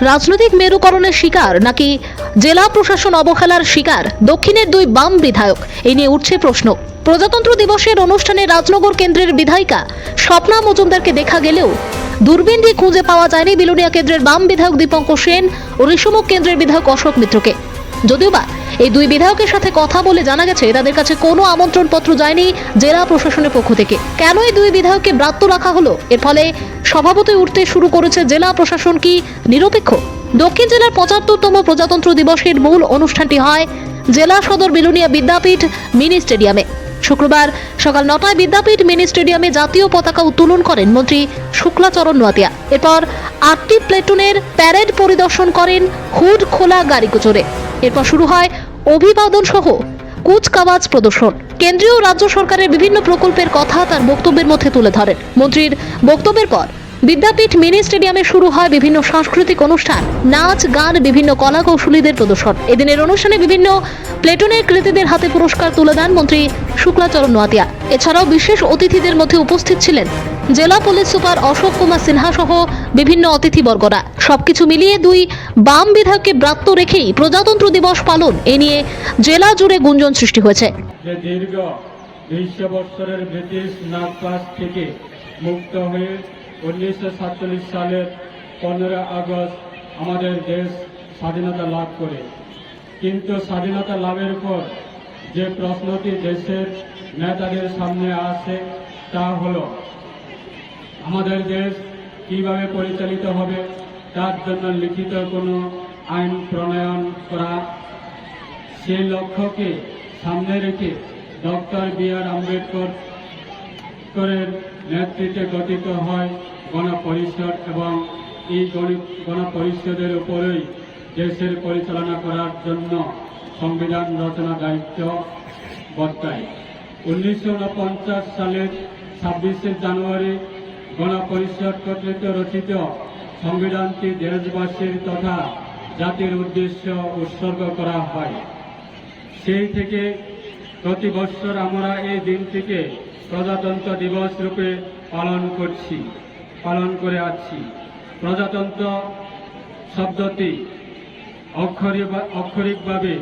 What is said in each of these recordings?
রাজনৈতিক মেরুকরণের শিকার নাকি জেলা প্রশাসন অবহেলার শিকার? দক্ষিণের দুই বাম বিধায়ক এই নিয়ে উঠছে প্রশ্ন। প্রজাতন্ত্র দিবসের অনুষ্ঠানে রাজনগর কেন্দ্রের বিধায়িকা স্বপ্না মজুমদারকে দেখা গেলেও দূরবীন দিয়ে খুঁজে পাওয়া যায়নি বিলুনিয়া কেন্দ্রের বাম বিধায়ক দীপঙ্কর সেন ও ঋষমুখ কেন্দ্রের বিধায়ক অশোক মিত্রকে। যদিও বা এই দুই বিধায়কের সাথে কথা বলে জানা গেছে, তাদের কাছে কোনো আমন্ত্রণ পত্র যায়নি জেলা প্রশাসনের পক্ষ থেকে। কেন এই দুই বিধায়ককে ব্রাত্য রাখা হলো? এর ফলে স্বভাবতই উঠতে শুরু করেছে জেলা প্রশাসন কি নিরপেক্ষ? দক্ষিণ জেলার পঁচাত্তরতম প্রজাতন্ত্র দিবসের মূল অনুষ্ঠানটি হয় জেলা সদর বিলুনিয়া বিদ্যাপীঠ মিনি স্টেডিয়ামে। শুক্রবার সকাল নটায় বিদ্যাপীঠ মিনি স্টেডিয়ামে জাতীয় পতাকা উত্তোলন করেন মন্ত্রী শুক্লাচরণ নোয়াতিয়া এরপর আটটি প্লেটুনের প্যারেড পরিদর্শন করেন হুড খোলা গাড়ি চড়ে এরপর শুরু হয় অভিবাদন সহ কুচকাওয়াজ প্রদর্শন। কেন্দ্রীয় রাজ্য সরকারের বিভিন্ন প্রকল্পের কথা তার বক্তব্যের মধ্যে তুলে ধরেন। মন্ত্রীর বক্তব্যের পর বিদ্যাপীঠ মিনি স্টেডিয়ামে শুরু হয় বিভিন্ন সাংস্কৃতিক অনুষ্ঠান, নাচ, গান, বিভিন্ন কলা কৌশলীদের প্রদর্শন। এদিনের অনুষ্ঠানে বিভিন্ন প্লেটনের কৃতীদের হাতে পুরস্কার তুলে দেন মন্ত্রী শুক্লাচরণ নোয়াতিয়া এছাড়াও বিশেষ অতিথিদের মধ্যে উপস্থিত ছিলেন জেলা পুলিশ সুপার অশোক কুমার সিনহা সহ বিভিন্ন অতিথিবর্গরা। সবকিছু মিলিয়ে দুই বাম বিধায়ককে ব্রাত্য রেখেই প্রজাতন্ত্র দিবস পালন এ নিয়ে জেলা জুড়ে গুঞ্জন সৃষ্টি হয়েছে। দীর্ঘ দুইশো বৎসরের ব্রিটিশ নাগপাস থেকে মুক্ত হয়ে উনিশশো সাতচল্লিশ সালের পনেরো আগস্ট আমাদের দেশ স্বাধীনতা লাভ করে। কিন্তু স্বাধীনতা লাভের পর যে প্রশ্নটি দেশের নেতাদের সামনে আসে তা হলো আমাদের দেশ কীভাবে পরিচালিত হবে, তার জন্য লিখিত কোনো আইন প্রণয়ন করা সেই লক্ষ্যকে সামনে রেখে ডক্টর বি আর আম্বেদকর করের নেতৃত্বে গঠিত হয় গণপরিষদ এবং এই গণি- গণপরিষদের উপরেই দেশের পরিচালনা করার জন্য সংবিধান রচনা দায়িত্ব বর্তায় উনিশশো উনপঞ্চাশ সালের ছাব্বিশে জানুয়ারি গণপরিষদ কর্তৃক রচিত সংবিধানটি দেশবাসীর তথা জাতির উদ্দেশ্য উৎসর্গ করা হয়। সেই থেকে প্রতি বছর আমরা এই দিনটিকে প্রজাতন্ত্র দিবস রূপে পালন করছি, পালন করে আসছি। প্রজাতন্ত্র শব্দটি অক্ষরিক- অক্ষরিকভাবে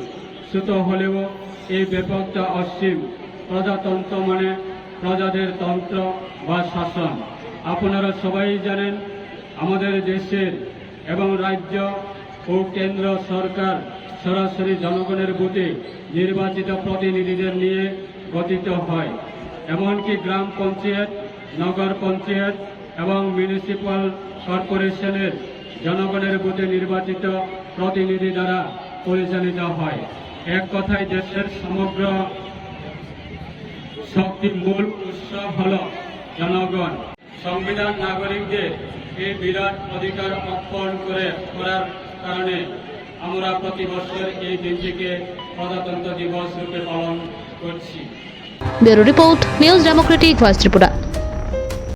শ্রুত হলেও এই ব্যাপকটা অসীম। প্রজাতন্ত্র মানে প্রজাদের তন্ত্র বা শাসন। আপনারা সবাই জানেন, আমাদের দেশের এবং রাজ্য ও কেন্দ্র সরকার সরাসরি জনগণের বুথে নির্বাচিত প্রতিনিধিদের নিয়ে গঠিত হয়। এমনকি গ্রাম পঞ্চায়েত, নগর পঞ্চায়েত এবং মিউনিসিপ্যাল কর্পোরেশনের জনগণের বুথে নির্বাচিত প্রতিনিধি দ্বারা পরিচালিত হয়। এক কথায়, দেশের সমগ্র শক্তির মূল উৎস হল জনগণ। সংবিধান নাগরিকদের এই বিরাট অধিকার অর্পণ করে করার কারণে আমরা প্রতি বছর এই দিনটিকে প্রজাতন্ত্র দিবস রূপে পালন করছি। Bureau report, news democratic voice Tripura.